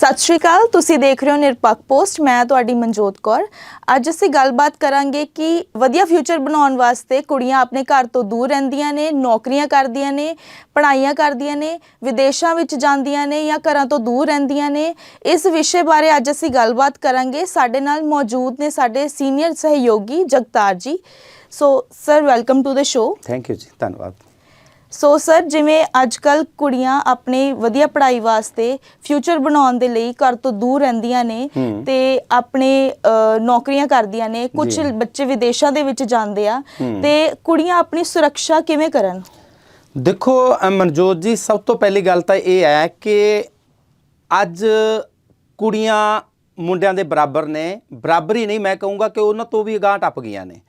ਸਤਿ ਸ਼੍ਰੀ ਅਕਾਲ, ਤੁਸੀਂ ਦੇਖ ਰਹੇ ਹੋ ਨਿਰਪੱਖ ਪੋਸਟ, ਮੈਂ ਤੁਹਾਡੀ ਮਨਜੋਤ ਕੌਰ। ਅੱਜ ਅਸੀਂ ਗੱਲਬਾਤ ਕਰਾਂਗੇ ਕਿ ਵਧੀਆ ਫਿਊਚਰ ਬਣਾਉਣ ਵਾਸਤੇ ਕੁੜੀਆਂ ਆਪਣੇ ਘਰ ਤੋਂ ਦੂਰ ਰਹਿੰਦੀਆਂ ਨੇ, ਨੌਕਰੀਆਂ ਕਰਦੀਆਂ ਨੇ, ਪੜ੍ਹਾਈਆਂ ਕਰਦੀਆਂ ਨੇ, ਵਿਦੇਸ਼ਾਂ ਵਿੱਚ ਜਾਂਦੀਆਂ ਨੇ ਜਾਂ ਘਰਾਂ ਤੋਂ ਦੂਰ ਰਹਿੰਦੀਆਂ ਨੇ। ਇਸ ਵਿਸ਼ੇ ਬਾਰੇ ਅੱਜ ਅਸੀਂ ਗੱਲਬਾਤ ਕਰਾਂਗੇ। ਸਾਡੇ ਨਾਲ ਮੌਜੂਦ ਨੇ ਸਾਡੇ ਸੀਨੀਅਰ ਸਹਿਯੋਗੀ Jagtar ji. So sir welcome to the show thank you ji, ਧੰਨਵਾਦ। ਸੋ ਸਰ ਜਿਵੇਂ ਅੱਜ ਕੱਲ ਕੁੜੀਆਂ ਆਪਣੀ ਵਧੀਆ ਪੜ੍ਹਾਈ ਵਾਸਤੇ ਫਿਊਚਰ ਬਣਾਉਣ ਦੇ ਲਈ ਘਰ ਤੋਂ ਦੂਰ ਰਹਿੰਦੀਆਂ ਨੇ। ਤੇ ਆਪਣੇ ਨੌਕਰੀਆਂ ਕਰਦੀਆਂ ਨੇ ਕੁਝ। ਬੱਚੇ ਵਿਦੇਸ਼ਾਂ ਦੇ ਵਿੱਚ ਜਾਂਦੇ ਆ। ਤੇ ਕੁੜੀਆਂ ਆਪਣੀ ਸੁਰੱਖਿਆ ਕਿਵੇਂ ਕਰਨ ਦੇਖੋ ਮਨਜੋਤ ਜੀ ਸਭ ਤੋਂ ਪਹਿਲੀ ਗੱਲ ਤਾਂ ਇਹ ਹੈ ਕਿ ਅੱਜ ਕੁੜੀਆਂ ਮੁੰਡਿਆਂ ਦੇ ਬਰਾਬਰ ਨੇ ਬਰਾਬਰੀ ਨਹੀਂ ਮੈਂ ਕਹੂੰਗਾ ਕਿ ਉਹਨਾਂ ਤੋਂ ਵੀ ਅਗਾਂਹ ਟੱਪ ਗਈਆਂ ਨੇ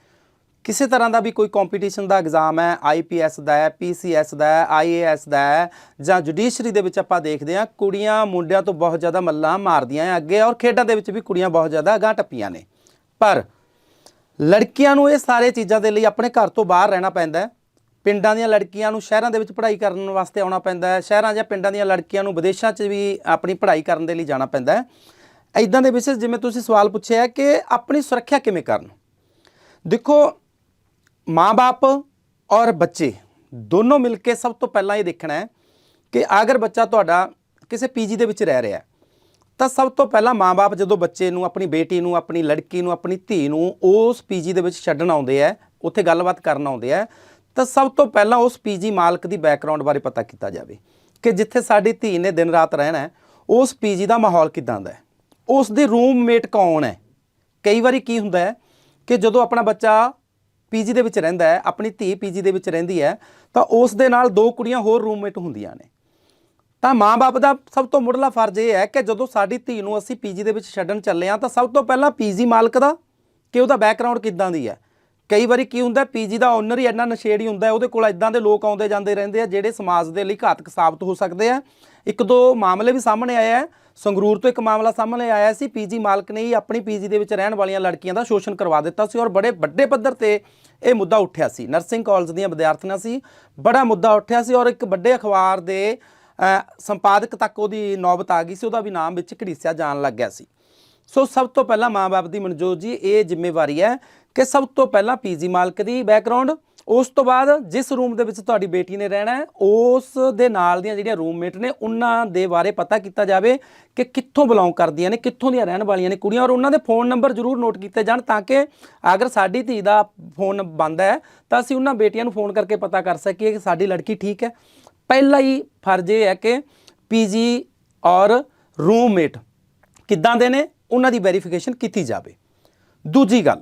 ਕਿਸੇ ਤਰ੍ਹਾਂ ਦਾ ਵੀ ਕੋਈ ਕੰਪੀਟੀਸ਼ਨ ਦਾ ਐਗਜ਼ਾਮ ਹੈ ਆਈਪੀਐਸ ਦਾ ਹੈ ਪੀਸੀਐਸ ਦਾ ਹੈ ਆਈਏਐਸ ਦਾ ਹੈ, ਜਾਂ ਜੁਡੀਸ਼ਰੀ ਦੇ ਵਿੱਚ ਆਪਾਂ ਦੇਖਦੇ ਹਾਂ, ਕੁੜੀਆਂ ਮੁੰਡਿਆਂ ਤੋਂ ਬਹੁਤ ਜ਼ਿਆਦਾ ਮੱਲਾਂ ਮਾਰਦੀਆਂ ਹੈ ਅੱਗੇ ਔਰ ਖੇਡਾਂ ਦੇ ਵਿੱਚ ਵੀ ਕੁੜੀਆਂ ਬਹੁਤ ਜ਼ਿਆਦਾ ਅਗਾਂਹ ਟੱਪੀਆਂ ਨੇ। ਪਰ ਲੜਕੀਆਂ ਨੂੰ ਇਹ ਸਾਰੇ ਚੀਜ਼ਾਂ ਦੇ ਲਈ ਆਪਣੇ ਘਰ ਤੋਂ ਬਾਹਰ ਰਹਿਣਾ ਪੈਂਦਾ ਹੈ। ਪਿੰਡਾਂ ਦੀਆਂ ਲੜਕੀਆਂ ਨੂੰ ਸ਼ਹਿਰਾਂ ਦੇ ਵਿੱਚ ਪੜ੍ਹਾਈ ਕਰਨ ਵਾਸਤੇ ਆਉਣਾ ਪੈਂਦਾ ਹੈ। ਸ਼ਹਿਰਾਂ ਜਾਂ ਪਿੰਡਾਂ ਦੀਆਂ ਲੜਕੀਆਂ ਨੂੰ ਵਿਦੇਸ਼ਾਂ 'ਚ ਵੀ ਆਪਣੀ ਪੜ੍ਹਾਈ ਕਰਨ ਦੇ ਲਈ ਜਾਣਾ ਪੈਂਦਾ ਹੈ। ਐਦਾਂ ਦੇ ਵਿੱਚ ਜਿਵੇਂ ਤੁਸੀਂ ਸਵਾਲ ਪੁੱਛਿਆ ਕਿ ਆਪਣੀ ਸੁਰੱਖਿਆ ਕਿਵੇਂ ਕਰਨ? ਦੇਖੋ ਮਾਂ-ਬਾਪ ਔਰ ਬੱਚੇ, ਦੋਨੋਂ ਮਿਲ ਕੇ ਸਭ ਤੋਂ ਪਹਿਲਾਂ ਇਹ ਦੇਖਣਾ ਹੈ ਕਿ ਅਗਰ ਬੱਚਾ ਤੁਹਾਡਾ ਕਿਸੇ ਪੀਜੀ ਦੇ ਵਿੱਚ ਰਹਿ ਰਿਹਾ ਹੈ, ਤਾਂ ਸਭ ਤੋਂ ਪਹਿਲਾਂ ਮਾਂ-ਬਾਪ ਜਦੋਂ ਬੱਚੇ ਨੂੰ, ਆਪਣੀ ਬੇਟੀ ਨੂੰ, ਆਪਣੀ ਲੜਕੀ ਨੂੰ, ਆਪਣੀ ਧੀ ਨੂੰ ਉਸ ਪੀਜੀ ਦੇ ਵਿੱਚ ਛੱਡਣ ਆਉਂਦੇ ਆ ਉੱਥੇ ਗੱਲਬਾਤ ਕਰਨ ਆਉਂਦੇ ਆ ਤਾਂ ਸਭ ਤੋਂ ਪਹਿਲਾਂ ਉਸ ਪੀਜੀ ਮਾਲਕ ਦੀ ਬੈਕਗ੍ਰਾਉਂਡ ਬਾਰੇ ਪਤਾ ਕੀਤਾ ਜਾਵੇ ਕਿ ਜਿੱਥੇ ਸਾਡੀ ਧੀ ਨੇ ਦਿਨ ਰਾਤ ਰਹਿਣਾ ਹੈ, ਉਸ ਪੀਜੀ ਦਾ ਮਾਹੌਲ ਕਿਦਾਂ ਦਾ ਹੈ, ਉਸ ਦੇ ਰੂਮਮੇਟ ਕੌਣ ਹੈ? ਕਈ ਵਾਰੀ ਕੀ ਹੁੰਦਾ ਹੈ ਕਿ ਜਦੋਂ ਆਪਣਾ ਬੱਚਾ ਪੀਜੀ ਦੇ ਵਿੱਚ ਰਹਿੰਦਾ ਹੈ, ਆਪਣੀ ਧੀ ਪੀਜੀ ਦੇ ਵਿੱਚ ਰਹਿੰਦੀ ਹੈ, ਤਾਂ ਉਸ ਦੇ ਨਾਲ ਦੋ ਕੁੜੀਆਂ ਹੋਰ ਰੂਮਮੇਟ ਹੁੰਦੀਆਂ ਨੇ। ਤਾਂ ਮਾਂ-ਬਾਪ ਦਾ ਸਭ ਤੋਂ ਮੁੱਢਲਾ ਫਰਜ਼ ਇਹ ਹੈ ਕਿ ਜਦੋਂ ਸਾਡੀ ਧੀ ਨੂੰ ਅਸੀਂ ਪੀਜੀ ਦੇ ਵਿੱਚ ਛੱਡਣ ਚੱਲੇ ਆ ਤਾਂ ਸਭ ਤੋਂ ਪਹਿਲਾਂ ਪੀਜੀ ਮਾਲਕ ਦਾ, ਕਿ ਉਹਦਾ ਬੈਕਗ੍ਰਾਉਂਡ ਕਿੱਦਾਂ ਦੀ ਹੈ? ਕਈ ਵਾਰੀ ਕੀ ਹੁੰਦਾ, ਪੀਜੀ ਦਾ ਓਨਰ ਹੀ ਇੰਨਾ ਨਸ਼ੇੜੀ ਹੁੰਦਾ ਉਹਦੇ ਕੋਲ ਇਦਾਂ ਦੇ ਲੋਕ ਆਉਂਦੇ ਜਾਂਦੇ ਰਹਿੰਦੇ ਆ, ਜਿਹੜੇ ਸਮਾਜ ਦੇ ਲਈ ਘਾਤਕ ਸਾਬਤ ਹੋ ਸਕਦੇ ਆ। ਇੱਕ ਦੋ ਮਾਮਲੇ ਵੀ ਸਾਹਮਣੇ ਆਏ ਆ। ਸੰਗਰੂਰ ਤੋਂ ਇੱਕ ਮਾਮਲਾ ਸਾਹਮਣੇ ਆਇਆ ਸੀ, ਪੀਜੀ ਮਾਲਕ ਨੇ ਹੀ ਆਪਣੀ ਪੀਜੀ ਦੇ ਵਿੱਚ ਰਹਿਣ ਵਾਲੀਆਂ ਲੜਕੀਆਂ ਦਾ ਸ਼ੋਸ਼ਣ ਕਰਵਾ ਦਿੱਤਾ ਸੀ ਔਰ ਬੜੇ ਵੱਡੇ ਪੱਧਰ ਤੇ ਇਹ ਮੁੱਦਾ ਉੱਠਿਆ ਸੀ। ਨਰਸਿੰਗ ਕਾਲਜ ਦੀਆਂ ਵਿਦਿਆਰਥਣਾਂ ਸੀ, ਬੜਾ ਮੁੱਦਾ ਉੱਠਿਆ ਸੀ ਔਰ ਇੱਕ ਵੱਡੇ ਅਖਬਾਰ ਦੇ ਸੰਪਾਦਕ ਤੱਕ ਉਹਦੀ ਨੌਬਤ ਆ ਗਈ ਸੀ, ਉਹਦਾ ਵੀ ਨਾਮ ਵਿੱਚ ਘੜੀਸਿਆ ਜਾਣ ਲੱਗ ਗਿਆ ਸੀ। ਸੋ ਸਭ ਤੋਂ ਪਹਿਲਾਂ ਮਾਂ-ਬਾਪ ਦੀ ਮਨਜੋਤ ਜੀ, ਇਹ ਜ਼ਿੰਮੇਵਾਰੀ ਹੈ ਕਿ ਸਭ ਤੋਂ ਪਹਿਲਾਂ ਪੀਜੀ ਮਾਲਕ ਦੀ ਬੈਕਗ੍ਰਾਉਂਡ ਉਸ ਤੋਂ ਬਾਅਦ ਜਿਸ ਰੂਮ ਦੇ ਵਿੱਚ ਤੁਹਾਡੀ ਬੇਟੀ ਨੇ ਰਹਿਣਾ ਹੈ, ਉਸ ਦੇ ਨਾਲ ਦੀਆਂ ਜਿਹੜੀਆਂ ਰੂਮਮੇਟ ਨੇ, ਉਹਨਾਂ ਦੇ ਬਾਰੇ ਪਤਾ ਕੀਤਾ ਜਾਵੇ ਕਿ ਕਿੱਥੋਂ ਬਿਲੋਂਗ ਕਰਦੀਆਂ ਨੇ, ਕਿੱਥੋਂ ਦੀਆਂ ਰਹਿਣ ਵਾਲੀਆਂ ਨੇ ਕੁੜੀਆਂ, ਔਰ ਉਹਨਾਂ ਦੇ ਫੋਨ ਨੰਬਰ ਜ਼ਰੂਰ ਨੋਟ ਕੀਤੇ ਜਾਣ ਤਾਂ ਕਿ ਅਗਰ ਸਾਡੀ ਧੀ ਦਾ ਫੋਨ ਬੰਦ ਹੈ, ਤਾਂ ਅਸੀਂ ਉਹਨਾਂ ਬੇਟੀਆਂ ਨੂੰ ਫੋਨ ਕਰਕੇ ਪਤਾ ਕਰ ਸਕੀਏ ਕਿ ਸਾਡੀ ਲੜਕੀ ਠੀਕ ਹੈ। ਪਹਿਲਾ ਹੀ ਫਰਜ਼ ਇਹ ਹੈ ਕਿ ਪੀਜੀ ਔਰ ਰੂਮਮੇਟ ਕਿੱਦਾਂ ਦੇ ਨੇ, ਉਹਨਾਂ ਦੀ ਵੈਰੀਫਿਕੇਸ਼ਨ ਕੀਤੀ ਜਾਵੇ। ਦੂਜੀ ਗੱਲ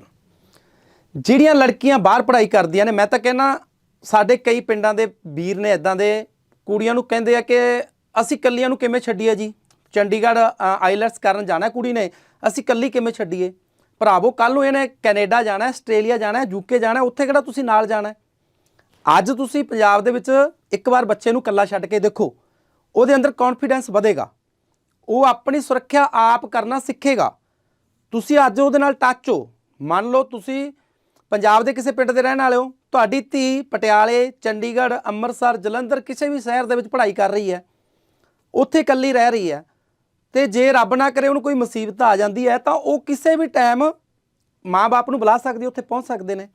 ਜਿਹੜੀਆਂ ਲੜਕੀਆਂ ਬਾਹਰ ਪੜ੍ਹਾਈ ਕਰਦੀਆਂ ਨੇ, ਮੈਂ ਤਾਂ ਕਹਿੰਦਾ ਸਾਡੇ ਕਈ ਪਿੰਡਾਂ ਦੇ ਵੀਰ ਨੇ ਇਦਾਂ ਦੇ ਕੁੜੀਆਂ ਨੂੰ ਕਹਿੰਦੇ ਆ ਕਿ ਅਸੀਂ ਕੱਲੀਆਂ ਨੂੰ ਕਿਵੇਂ ਛੱਡੀਏ ਜੀ? ਚੰਡੀਗੜ੍ਹ ਆਈਲੈਟਸ ਕਰਨ ਜਾਣਾ ਕੁੜੀ ਨੇ, ਅਸੀਂ ਕੱਲੀ ਕਿਵੇਂ ਛੱਡੀਏ? ਭਰਾਵੋ ਕੱਲ ਨੂੰ ਇਹਨੇ ਕੈਨੇਡਾ ਜਾਣਾ ਆਸਟ੍ਰੇਲੀਆ ਜਾਣਾ ਯੂਕੇ ਜਾਣਾ ਉੱਥੇ ਕਿਹੜਾ ਤੁਸੀਂ ਨਾਲ ਜਾਣਾ ਅੱਜ ਤੁਸੀਂ ਪੰਜਾਬ ਦੇ ਵਿੱਚ ਇੱਕ ਵਾਰ ਬੱਚੇ ਨੂੰ ਇਕੱਲਾ ਛੱਡ ਕੇ ਦੇਖੋ, ਉਹਦੇ ਅੰਦਰ ਕੌਨਫੀਡੈਂਸ ਵਧੇਗਾ। ਉਹ ਆਪਣੀ ਸੁਰੱਖਿਆ ਆਪ ਕਰਨਾ ਸਿੱਖੇਗਾ। ਤੁਸੀਂ ਅੱਜ ਉਹਦੇ ਨਾਲ ਟੱਚ ਹੋ। ਮੰਨ ਲਓ ਤੁਸੀਂ ਪੰਜਾਬ ਦੇ ਕਿਸੇ ਪਿੰਡ ਦੇ ਰਹਿਣ ਵਾਲੇ ਹੋ, ਤੁਹਾਡੀ ਧੀ ਪਟਿਆਲੇ, ਚੰਡੀਗੜ੍ਹ, ਅੰਮ੍ਰਿਤਸਰ, ਜਲੰਧਰ ਕਿਸੇ ਵੀ ਸ਼ਹਿਰ ਦੇ ਵਿੱਚ ਪੜ੍ਹਾਈ ਕਰ ਰਹੀ ਹੈ, ਉੱਥੇ ਇਕੱਲੀ ਰਹਿ ਰਹੀ ਹੈ ਤੇ ਜੇ ਰੱਬ ਨਾ ਕਰੇ ਉਹਨੂੰ ਕੋਈ ਮੁਸੀਬਤ ਆ ਜਾਂਦੀ ਹੈ, ਤਾਂ ਉਹ ਕਿਸੇ ਵੀ ਟਾਈਮ ਮਾਂ-ਬਾਪ ਨੂੰ ਬੁਲਾ ਸਕਦੀ ਉੱਥੇ ਪਹੁੰਚ ਸਕਦੇ ਨੇ।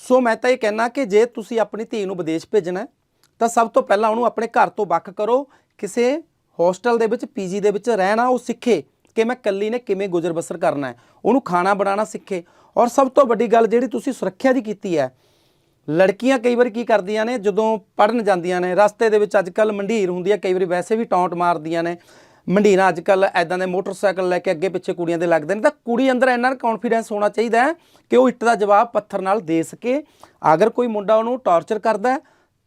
ਸੋ ਮੈਂ ਤਾਂ ਇਹ ਕਹਿਣਾ ਕਿ ਜੇ ਤੁਸੀਂ ਆਪਣੀ ਧੀ ਨੂੰ ਵਿਦੇਸ਼ ਭੇਜਣਾ ਤਾਂ ਸਭ ਤੋਂ ਪਹਿਲਾਂ ਉਹਨੂੰ ਆਪਣੇ ਘਰ ਤੋਂ ਵੱਖ ਕਰੋ, ਕਿਸੇ ਹੋਸਟਲ ਦੇ ਵਿੱਚ, ਪੀਜੀ ਦੇ ਵਿੱਚ ਰਹਿਣਾ, ਉਹ ਸਿੱਖੇ। ਕਿ ਮੈਂ ਕੱਲੀ ਨੇ ਕਿਵੇਂ ਗੁਜ਼ਰ ਬਸਰ ਕਰਨਾ ਹੈ। ਉਹਨੂੰ ਖਾਣਾ ਬਣਾਉਣਾ ਸਿੱਖੇ। ਔਰ ਸਭ ਤੋਂ ਵੱਡੀ ਗੱਲ ਜਿਹੜੀ ਤੁਸੀਂ ਸੁਰੱਖਿਆ ਦੀ ਕੀਤੀ ਹੈ, ਲੜਕੀਆਂ ਕਈ ਵਾਰੀ ਕੀ ਕਰਦੀਆਂ ਨੇ, ਜਦੋਂ ਪੜਨ ਜਾਂਦੀਆਂ ਨੇ, ਰਸਤੇ ਦੇ ਵਿੱਚ ਅੱਜ ਅੱਜਕੱਲ ਮੰਡੀਰ ਹੁੰਦੀ ਹੈ, ਕਈ ਵਾਰੀ ਵੈਸੇ ਵੀ ਟੌਂਟ ਮਾਰਦੀਆਂ ਨੇ। ਮੰਡੀਰਾਂ ਅੱਜ ਅੱਜਕੱਲ ਐਦਾਂ ਦੇ ਮੋਟਰਸਾਈਕਲ ਲੈ ਕੇ ਅੱਗੇ ਪਿੱਛੇ ਕੁੜੀਆਂ ਦੇ ਲੱਗਦੇ ਨੇ। ਤਾਂ ਕੁੜੀ ਅੰਦਰ ਇੰਨਾ ਕੌਨਫੀਡੈਂਸ ਹੋਣਾ ਚਾਹੀਦਾ ਕਿ ਉਹ ਇੱਟ ਦਾ ਜਵਾਬ ਪੱਥਰ ਨਾਲ ਦੇ ਸਕੇ। ਅਗਰ ਕੋਈ ਮੁੰਡਾ ਉਹਨੂੰ ਟਾਰਚਰ ਕਰਦਾ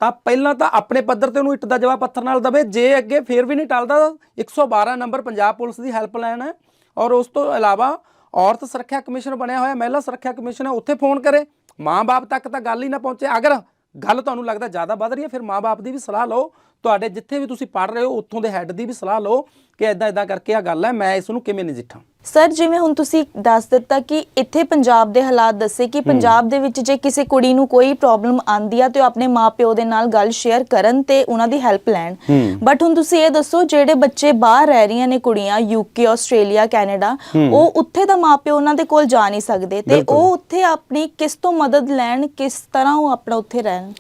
ਤਾਂ ਪਹਿਲਾਂ ਤਾਂ ਆਪਣੇ ਪੱਧਰ ਤੇ ਉਹਨੂੰ ਇੱਟ ਦਾ ਜਵਾਬ ਪੱਥਰ ਨਾਲ ਦਵੇ, ਜੇ ਅੱਗੇ ਫੇਰ ਵੀ ਨਹੀਂ ਟਲਦਾ 112 ਨੰਬਰ ਪੰਜਾਬ ਪੁਲਿਸ ਦੀ ਹੈਲਪਲਾਈਨ ਹੈ ਔਰ ਉਸ ਤੋਂ ਇਲਾਵਾ ਔਰਤ ਸੁਰੱਖਿਆ ਕਮਿਸ਼ਨ ਬਣਿਆ ਹੋਇਆ, ਮਹਿਲਾ ਸੁਰੱਖਿਆ ਕਮਿਸ਼ਨ ਹੈ, ਉੱਥੇ ਫੋਨ ਕਰੇ। ਮਾਂ-ਬਾਪ ਤੱਕ ਤਾਂ ਗੱਲ ਹੀ ਨਾ ਪਹੁੰਚੇ। ਅਗਰ ਗੱਲ ਤੁਹਾਨੂੰ ਲੱਗਦਾ ਜ਼ਿਆਦਾ ਵੱਧ ਰਹੀ ਹੈ, ਫਿਰ ਮਾਂ-ਬਾਪ ਦੀ ਵੀ ਸਲਾਹ ਲਓ। ਤੁਹਾਡੇ ਜਿੱਥੇ ਵੀ ਤੁਸੀਂ ਪੜ ਰਹੇ ਹੋ, ਉੱਥੋਂ ਦੇ ਹੈੱਡ ਦੀ ਵੀ ਸਲਾਹ ਲਓ ਕਿ ਇਦਾਂ ਇਦਾਂ ਕਰਕੇ ਆ ਗੱਲ ਹੈ, ਮੈਂ ਇਸ ਨੂੰ ਕਿਵੇਂ ਨਜਿੱਠਾਂ? ਸਰ ਜਿਵੇਂ ਹੁਣ ਤੁਸੀਂ ਦੱਸ ਦਿੱਤਾ ਕਿ ਇੱਥੇ ਪੰਜਾਬ ਦੇ ਹਾਲਾਤ ਦੱਸੇ ਕਿ ਪੰਜਾਬ ਦੇ ਵਿੱਚ ਜੇ ਕਿਸੇ ਕੁੜੀ ਨੂੰ ਕੋਈ ਪ੍ਰੋਬਲਮ ਆਂਦੀ ਆ ਤੇ ਉਹ ਆਪਣੇ ਮਾਪਿਓ ਦੇ ਨਾਲ ਗੱਲ ਸ਼ੇਅਰ ਕਰਨ ਤੇ ਉਹਨਾਂ ਦੀ ਹੈਲਪ ਲੈਣ। ਬਟ ਹੁਣ ਤੁਸੀਂ ਇਹ ਦੱਸੋ ਜਿਹੜੇ ਬੱਚੇ ਬਾਹਰ ਰਹਿ ਰਹੀਆਂ ਨੇ ਕੁੜੀਆਂ ਯੂਕੇ ਆਸਟ੍ਰੇਲੀਆ ਕੈਨੇਡਾ ਉਹ ਉੱਥੇ ਦਾ ਮਾਪਿਓ ਉਹਨਾਂ ਦੇ ਕੋਲ ਜਾ ਨਹੀਂ ਸਕਦੇ ਤੇ। ਉਹ ਉੱਥੇ ਆਪਣੀ ਕਿਸ ਤੋਂ ਮਦਦ ਲੈਣ ਕਿਸ ਤਰ੍ਹਾਂ ਉਹ ਆਪਣਾ ਉੱਥੇ ਰਹਿਣ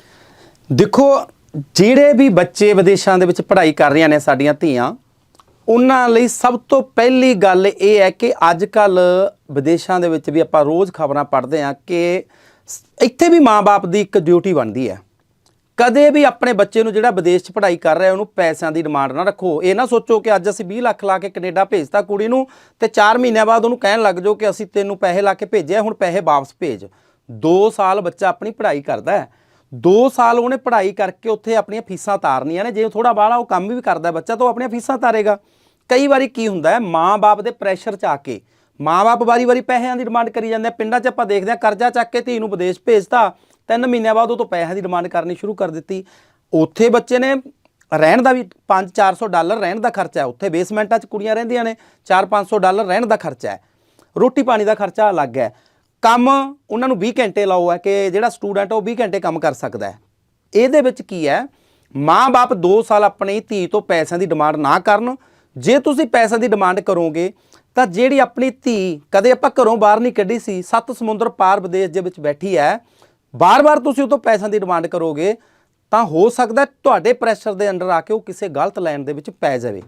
ਦੇਖੋ ਜਿਹੜੇ ਵੀ ਬੱਚੇ ਵਿਦੇਸ਼ਾਂ ਦੇ ਵਿੱਚ ਪੜ੍ਹਾਈ ਕਰ ਰਹੀਆਂ ਨੇ ਸਾਡੀਆਂ ਧੀਆਂ ਉਹਨਾਂ ਲਈ ਸਭ ਤੋਂ ਪਹਿਲੀ ਗੱਲ ਇਹ ਹੈ ਕਿ ਅੱਜ ਕੱਲ ਵਿਦੇਸ਼ਾਂ ਦੇ ਵਿੱਚ ਵੀ ਆਪਾਂ ਰੋਜ਼ ਖਬਰਾਂ ਪੜ੍ਹਦੇ ਹਾਂ ਕਿ ਇੱਥੇ ਵੀ ਮਾਪੇ ਦੀ ਇੱਕ ਡਿਊਟੀ ਬਣਦੀ ਹੈ। ਕਦੇ ਵੀ ਆਪਣੇ ਬੱਚੇ ਨੂੰ ਜਿਹੜਾ ਵਿਦੇਸ਼ 'ਚ ਪੜ੍ਹਾਈ ਕਰ ਰਿਹਾ, ਉਹਨੂੰ ਪੈਸਿਆਂ ਦੀ ਡਿਮਾਂਡ ਨਾ ਰੱਖੋ। ਇਹ ਨਾ ਸੋਚੋ ਕਿ ਅੱਜ ਅਸੀਂ 20 ਲੱਖ ਲਾ ਕੇ ਕੈਨੇਡਾ ਭੇਜਤਾ ਕੁੜੀ ਨੂੰ ਤੇ 4 ਮਹੀਨਿਆਂ ਬਾਅਦ ਉਹਨੂੰ ਕਹਿਣ ਲੱਗ ਜਾਓ ਕਿ ਅਸੀਂ ਤੈਨੂੰ ਪੈਸੇ ਲਾ ਕੇ ਭੇਜਿਆ, ਹੁਣ ਪੈਸੇ ਵਾਪਸ ਭੇਜ। 2 ਸਾਲ ਬੱਚਾ ਆਪਣੀ ਪੜ੍ਹਾਈ ਕਰਦਾ ਹੈ। 2 ਸਾਲ ਉਹਨੇ ਪੜ੍ਹਾਈ ਕਰਕੇ ਉੱਥੇ ਆਪਣੀਆਂ ਫੀਸਾਂ ਤਾਰਨੀਆਂ ਨੇ। ਜੇ ਥੋੜਾ ਬਾਹਲਾ ਉਹ ਕੰਮ ਵੀ ਕਰਦਾ ਬੱਚਾ, ਤਾਂ ਉਹ ਆਪਣੀਆਂ ਫੀਸਾਂ ਤਾਰੇਗਾ। ਕਈ ਵਾਰੀ ਕੀ ਹੁੰਦਾ ਹੈ, ਮਾਂ-ਬਾਪ ਦੇ ਪ੍ਰੈਸ਼ਰ 'ਚ ਆ ਕੇ, ਮਾਂ-ਬਾਪ ਵਾਰੀ-ਵਾਰੀ ਪੈਸਿਆਂ ਦੀ ਡਿਮਾਂਡ ਕਰੀ ਜਾਂਦੇ ਆ, ਪਿੰਡਾਂ 'ਚ ਆਪਾਂ ਦੇਖਦੇ ਆ ਕਰਜ਼ਾ ਚੱਕ ਕੇ ਧੀ ਨੂੰ ਵਿਦੇਸ਼ ਭੇਜਤਾ, ਤਿੰਨ ਮਹੀਨਿਆਂ ਬਾਅਦ ਉਹ ਤੋਂ ਪੈਸਿਆਂ ਦੀ ਡਿਮਾਂਡ ਕਰਨੀ ਸ਼ੁਰੂ ਕਰ ਦਿੱਤੀ। ਉੱਥੇ ਬੱਚੇ ਨੇ ਰਹਿਣ ਦਾ ਵੀ 5-400 ਡਾਲਰ ਰਹਿਣ ਦਾ ਖਰਚਾ ਹੈ, ਉੱਥੇ ਬੇਸਮੈਂਟਾਂ 'ਚ ਕੁੜੀਆਂ ਰਹਿੰਦੀਆਂ ਨੇ 4-500 ਡਾਲਰ ਰਹਿਣ ਦਾ ਖਰਚਾ ਹੈ। ਰੋਟੀ ਪਾਣੀ ਦਾ ਖਰਚਾ ਅਲੱਗ ਹੈ। ਕੰਮ ਉਹਨਾਂ ਨੂੰ 20 ਘੰਟੇ ਲਾਓ ਹੈ ਕਿ ਜਿਹੜਾ ਸਟੂਡੈਂਟ ਉਹ 20 ਘੰਟੇ ਕੰਮ ਕਰ ਸਕਦਾ ਹੈ। ਇਹਦੇ ਵਿੱਚ ਕੀ ਹੈ, ਮਾਂ-ਬਾਪ 2 ਸਾਲ ਆਪਣੀ ਧੀ ਤੋਂ ਪੈਸਿਆਂ ਦੀ ਡਿਮਾਂਡ ਨਾ ਕਰਨ ਜੇ ਤੁਸੀਂ ਪੈਸਿਆਂ ਦੀ ਡਿਮਾਂਡ ਕਰੋਗੇ, ਤਾਂ ਜਿਹੜੀ ਆਪਣੀ ਧੀ ਕਦੇ ਆਪਾਂ ਘਰੋਂ ਬਾਹਰ ਨਹੀਂ ਕੱਢੀ ਸੀ, ਸੱਤ ਸਮੁੰਦਰ ਪਾਰ ਵਿਦੇਸ਼ ਦੇ ਵਿੱਚ ਬੈਠੀ ਹੈ, ਬਾਰ-ਬਾਰ ਤੁਸੀਂ ਉਹ ਤੋਂ ਪੈਸਿਆਂ ਦੀ ਡਿਮਾਂਡ ਕਰੋਗੇ, ਤਾਂ ਹੋ ਸਕਦਾ ਤੁਹਾਡੇ ਪ੍ਰੈਸ਼ਰ ਦੇ ਅੰਡਰ ਆ ਕੇ ਉਹ ਕਿਸੇ ਗਲਤ ਲਾਈਨ ਦੇ ਵਿੱਚ ਪੈ ਜਾਵੇ।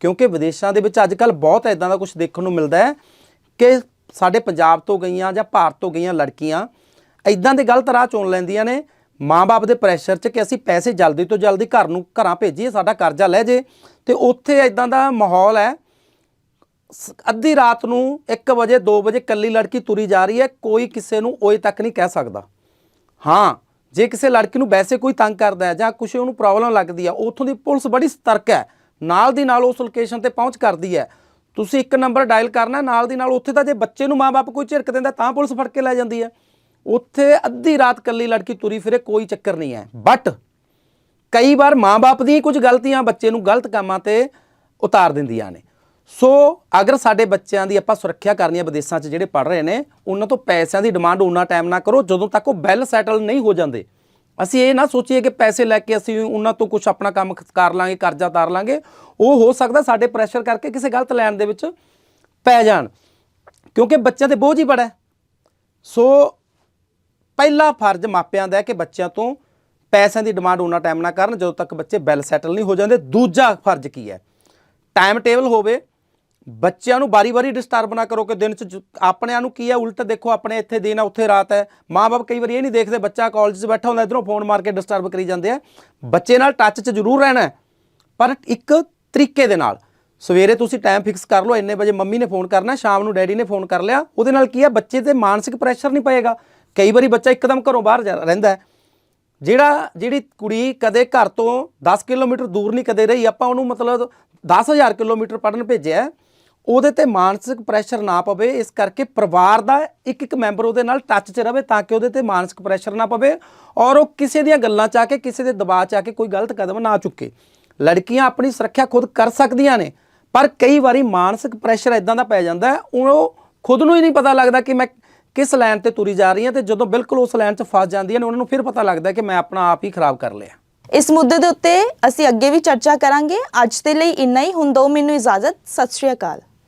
ਕਿਉਂਕਿ ਵਿਦੇਸ਼ਾਂ ਦੇ ਵਿੱਚ ਅੱਜਕੱਲ ਬਹੁਤ ਇਦਾਂ ਦਾ ਕੁਝ ਦੇਖਣ ਨੂੰ ਮਿਲਦਾ ਹੈ ਕਿ ਸਾਡੇ ਪੰਜਾਬ ਤੋਂ ਗਈਆਂ ਜਾਂ ਭਾਰਤ ਤੋਂ ਗਈਆਂ ਲੜਕੀਆਂ ਇਦਾਂ ਦੇ ਗਲਤ ਰਾਹ ਚੁਣ ਲੈਂਦੀਆਂ ਨੇ ਮਾਂ-ਬਾਪ ਦੇ ਪ੍ਰੈਸ਼ਰ 'ਚ ਕਿ ਅਸੀਂ ਪੈਸੇ ਜਲਦੀ ਤੋਂ ਜਲਦੀ ਘਰ ਨੂੰ, ਘਰਾਂ ਭੇਜੀਏ, ਸਾਡਾ ਕਰਜ਼ਾ ਲੈ ਜੇ। ਤੇ ਉੱਥੇ ਇਦਾਂ ਦਾ ਮਾਹੌਲ ਹੈ। ਸ- ਅੱਧੀ ਰਾਤ ਨੂੰ 1 ਵਜੇ 2 ਵਜੇ ਕੱਲੀ ਲੜਕੀ ਤੁਰੀ ਜਾ ਰਹੀ ਹੈ। ਕੋਈ ਕਿਸੇ ਨੂੰ ਓਏ ਤੱਕ ਨਹੀਂ ਕਹਿ ਸਕਦਾ। ਹਾਂ, ਜੇ ਕਿਸੇ ਲੜਕੀ ਨੂੰ ਵੈਸੇ ਕੋਈ ਤੰਗ ਕਰਦਾ ਹੈ ਜਾਂ ਕੁਛ ਉਹਨੂੰ ਪ੍ਰੋਬਲਮ ਲੱਗਦੀ ਹੈ, ਉੱਥੋਂ ਦੀ ਪੁਲਿਸ ਬੜੀ ਸਤਰਕ ਹੈ। ਨਾਲ ਦੀ ਨਾਲ ਉਸ ਲੋਕੇਸ਼ਨ ਤੇ ਪਹੁੰਚ ਕਰਦੀ ਹੈ। ਤੁਸੀਂ ਇੱਕ ਨੰਬਰ ਡਾਇਲ ਕਰਨਾ, ਨਾਲ ਦੀ ਨਾਲ ਉੱਥੇ ਤਾਂ ਜੇ ਬੱਚੇ ਨੂੰ ਮਾਪੇ ਕੋਈ ਝਿੜਕ ਦਿੰਦਾ, ਤਾਂ ਪੁਲਿਸ ਫੜ ਕੇ ਲੈ ਜਾਂਦੀ ਹੈ। ਉੱਥੇ ਅੱਧੀ ਰਾਤ ਕੱਲੀ ਲੜਕੀ ਤੁਰੀ ਫਿਰੇ, ਕੋਈ ਚੱਕਰ ਨਹੀਂ ਹੈ। ਬਟ ਕਈ ਵਾਰ ਮਾਪੇ ਦੀਆਂ ਕੁਝ ਗਲਤੀਆਂ ਬੱਚੇ ਨੂੰ ਗਲਤ ਕੰਮਾਂ ਤੇ ਉਤਾਰ ਦਿੰਦੀਆਂ ਨੇ। ਸੋ ਅਗਰ ਸਾਡੇ ਬੱਚਿਆਂ ਦੀ ਆਪਾਂ ਸੁਰੱਖਿਆ ਕਰਨੀ ਹੈ ਵਿਦੇਸ਼ਾਂ 'ਚ ਜਿਹੜੇ ਪੜ ਰਹੇ ਨੇ, ਉਹਨਾਂ ਤੋਂ ਪੈਸਿਆਂ ਦੀ ਡਿਮਾਂਡ ਉਹਨਾਂ ਟਾਈਮ ਨਾ ਕਰੋ ਜਦੋਂ ਤੱਕ ਉਹ ਵੈਲ ਸੈਟਲ ਨਹੀਂ ਹੋ ਜਾਂਦੇ। ਅਸੀਂ ਇਹ ਨਾ ਸੋਚੀਏ ਕਿ ਪੈਸੇ ਲੈ ਕੇ ਅਸੀਂ ਉਹਨਾਂ ਤੋਂ ਕੁਝ ਆਪਣਾ ਕੰਮ ਕਰ ਲਾਂਗੇ, ਕਰਜ਼ਾ ਤਾਰ ਲਾਂਗੇ। ਉਹ ਹੋ ਸਕਦਾ ਸਾਡੇ ਪ੍ਰੈਸ਼ਰ ਕਰਕੇ ਕਿਸੇ ਗਲਤ ਲੈਣ ਦੇ ਵਿੱਚ ਪੈ ਜਾਣ। ਕਿਉਂਕਿ ਬੱਚਿਆਂ ਤੇ ਬੋਝ ਹੀ ਬੜਾ ਸੋ ਪਹਿਲਾ ਫਰਜ਼ ਮਾਪਿਆਂ ਦਾ ਹੈ ਕਿ ਬੱਚਿਆਂ ਤੋਂ ਪੈਸਿਆਂ ਦੀ ਡਿਮਾਂਡ ਉਹਨਾਂ ਟਾਈਮ ਨਾ ਕਰਨ, ਜਦੋਂ ਤੱਕ ਬੱਚੇ ਵੈਲ ਸੈਟਲ ਨਹੀਂ ਹੋ ਜਾਂਦੇ। ਦੂਜਾ ਫਰਜ਼ ਕੀ ਹੈ? ਟਾਈਮ ਟੇਬਲ ਹੋਵੇ, ਬੱਚਿਆਂ ਨੂੰ ਬਾਰੀ-ਬਾਰੀ ਡਿਸਟਰਬ ਨਾ ਕਰੋ ਕਿ ਦਿਨ ਚ ਆਪਣਿਆਂ ਨੂੰ ਕੀ ਹੈ? ਉਲਟ ਦੇਖੋ, ਆਪਣੇ ਇੱਥੇ ਦਿਨ ਆ ਉੱਥੇ ਰਾਤ ਹੈ। ਮਾਪੇ ਕਈ ਵਾਰੀ ਇਹ ਨਹੀਂ ਦੇਖਦੇ, ਬੱਚਾ ਕਾਲਜ 'ਚ ਬੈਠਾ ਹੁੰਦਾ, ਇਧਰੋਂ ਫੋਨ ਮਾਰ ਕੇ ਡਿਸਟਰਬ ਕਰੀ ਜਾਂਦੇ ਆ। ਬੱਚੇ ਨਾਲ ਟੱਚ 'ਚ ਜ਼ਰੂਰ ਰਹਿਣਾ ਪਰ ਇੱਕ ਤਰੀਕੇ ਦੇ ਨਾਲ, ਸਵੇਰੇ ਤੁਸੀਂ ਟਾਈਮ ਫਿਕਸ ਕਰ ਲਓ, ਇੰਨੇ ਵਜੇ ਮੰਮੀ ਨੇ ਫੋਨ ਕਰਨਾ, ਸ਼ਾਮ ਨੂੰ ਡੈਡੀ ਨੇ ਫੋਨ ਕਰ ਲਿਆ, ਉਹਦੇ ਨਾਲ ਕੀ ਹੈ? ਬੱਚੇ ਤੇ ਮਾਨਸਿਕ ਪ੍ਰੈਸ਼ਰ ਨਹੀਂ ਪਏਗਾ। ਕਈ ਵਾਰੀ ਬੱਚਾ ਇੱਕਦਮ ਘਰੋਂ ਬਾਹਰ ਜਾ- ਰਹਿੰਦਾ ਹੈ। ਜਿਹੜਾ, ਜਿਹੜੀ ਕੁੜੀ ਕਦੇ ਘਰ ਤੋਂ 10 ਕਿਲੋਮੀਟਰ ਦੂਰ ਨਹੀਂ ਕਦੇ ਰਹੀ, ਆਪਾਂ ਉਹਨੂੰ ਮਤਲਬ 10000 ਕਿਲੋਮੀਟਰ ਪੜਨ ਭੇਜਿਆ ਉਹਦੇ ਤੇ ਮਾਨਸਿਕ ਪ੍ਰੈਸ਼ਰ ਨਾ ਪਵੇ, ਇਸ ਕਰਕੇ ਪਰਿਵਾਰ ਦਾ ਇੱਕ ਇੱਕ ਮੈਂਬਰ ਉਹਦੇ ਨਾਲ ਟੱਚ 'ਚ ਰਵੇ ਤਾਂ ਕਿ ਉਹਦੇ ਤੇ ਮਾਨਸਿਕ ਪ੍ਰੈਸ਼ਰ ਨਾ ਪਵੇ ਔਰ ਉਹ ਕਿਸੇ ਦੀਆਂ ਗੱਲਾਂ 'ਚ ਆ ਕੇ, ਕਿਸੇ ਦੇ ਦਬਾਅ 'ਚ ਆ ਕੇ ਕੋਈ ਗਲਤ ਕਦਮ ਨਾ ਚੁੱਕੇ। ਲੜਕੀਆਂ ਆਪਣੀ ਸੁਰੱਖਿਆ ਖੁਦ ਕਰ ਸਕਦੀਆਂ ਨੇ, ਪਰ ਕਈ ਵਾਰੀ ਮਾਨਸਿਕ ਪ੍ਰੈਸ਼ਰ ਇਦਾਂ ਦਾ ਪੈ ਜਾਂਦਾ ਉਹ ਖੁਦ ਨੂੰ ਹੀ ਨਹੀਂ ਪਤਾ ਲੱਗਦਾ ਕਿ ਮੈਂ ਕਿਸ ਲਾਈਨ ਤੇ ਤੁਰੀ ਜਾ ਰਹੀ ਹਾਂ ਤੇ ਜਦੋਂ ਬਿਲਕੁਲ ਉਸ ਲਾਈਨ 'ਚ ਫਸ ਜਾਂਦੀਆਂ ਨੇ, ਉਹਨਾਂ ਨੂੰ ਫਿਰ ਪਤਾ ਲੱਗਦਾ ਕਿ ਮੈਂ ਆਪਣਾ ਆਪ ਹੀ ਖਰਾਬ ਕਰ ਲਿਆ। ਇਸ ਮੁੱਦੇ ਦੇ ਉੱਤੇ ਅਸੀਂ ਅੱਗੇ ਵੀ ਚਰਚਾ ਕਰਾਂਗੇ। ਅੱਜ ਦੇ ਲਈ ਇੰਨਾ ਹੀ। ਹੁਣ ਦੋ ਮੈਨੂੰ ਇਜਾਜ਼ਤ। ਸਤਿ ਸ਼੍ਰੀ ਅਕਾਲ।